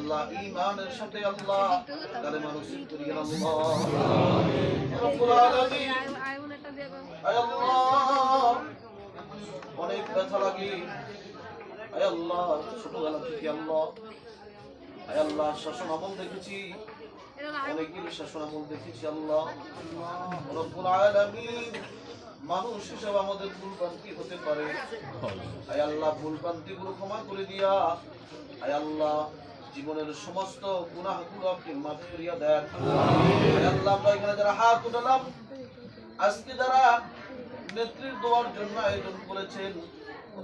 আল্লাহ, ঈমানের সাথে আল্লাহ। কালেমা নসিব আলামিন। আল্লাহ। অনেক ব্যথা লাগে। আয় আল্লাহ, ছোটবেলা থেকে আল্লাহ। আয় আল্লাহ, শাসন আমল দেখেছি। অনেকগুলো শাসন আমল দেখেছি আল্লাহ। রব্বুল আলামিন। মানুষ হিসেবে আমাদের ভুল ভ্রান্তি হতে পারে। আয় আল্লাহ ভুল ভ্রান্তি গুলো ক্ষমা করে দিয়া। আয় আল্লাহ জীবনের সমস্ত গুনাহগুলো আপনি মাফ করিয়া দেন। এখানে যারা হাত উঠালাম, আজকে যারা নেত্রীর দোয়ার জন্য আয়োজন করেছেন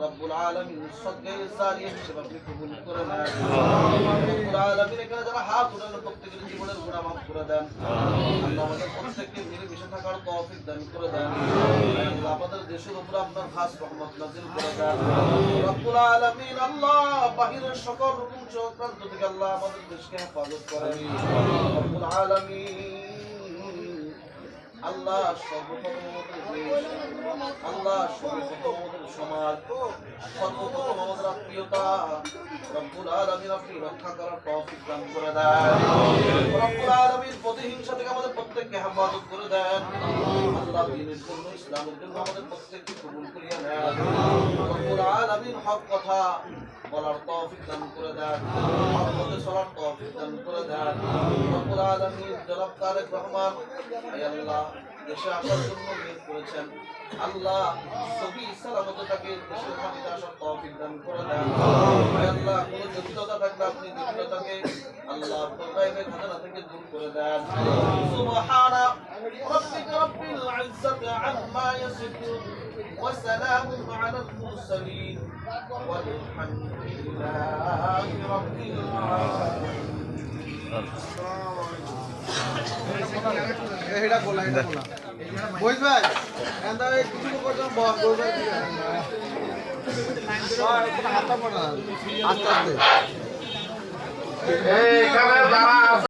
রব্বুল আলামিন সদকায়ে জারিয়া হিসেবে আপনি কবুল করে নেন। রব্বুল আলামিন এখানে যারা হাত উঠানো প্রত্যেকের জীবনের গুনাহ মাফ করে দেন। আমাদের প্রত্যেককে মিলেমিশে থাকার তৌফিক দান করে দেন। আমাদের দেশের উপরে আপনার খাস রহমত নাজিল করে দেন। রব্বুল আলামিন আল্লাহ বাহিরের সকল রকম চক্রান্ত থেকে আল্লাহ আমাদের দেশকে হেফাজত করেন। রব্বুল আল্লাহ সর্বপ্রথম আল্লাহ সর্বপ্রথম সমাজ সর্বপ্রথম আমাদের আত্মীয়তা রক্ষা করার দান রব্বুল আলামিন প্রতিহিংসা থেকে আমাদের প্রত্যেককে হেফাজত করে দেন আল্লাহ জন্য ইসলামের জন্য আমাদের প্রত্যেককে কবুল করিয়া নেন রব্বুল আলামিন হক কথা বলার তৌফিক দান করে দেন হক পথে চলার করে দেন রব্বুল আলামিন জনাব তারেক রহমান আয় আল্লাহ দেশে আসার জন্য নিয়োগ করেছেন আল্লাহ সবই সালামত তাকে দেশের মাটিতে আসার তৌফিক দান করে দেন আয় আল্লাহ কোন জটিলতা থাকলে আপনি জটিলতাকে আল্লাহ প্রকাইবের খাজানা থেকে দূর করে দেন সুবহানা ربك رب العزة عما يصفون وسلام على المرسلين والحمد لله رب العالمين আস্তে আস্তে। এইখানে যারা আছে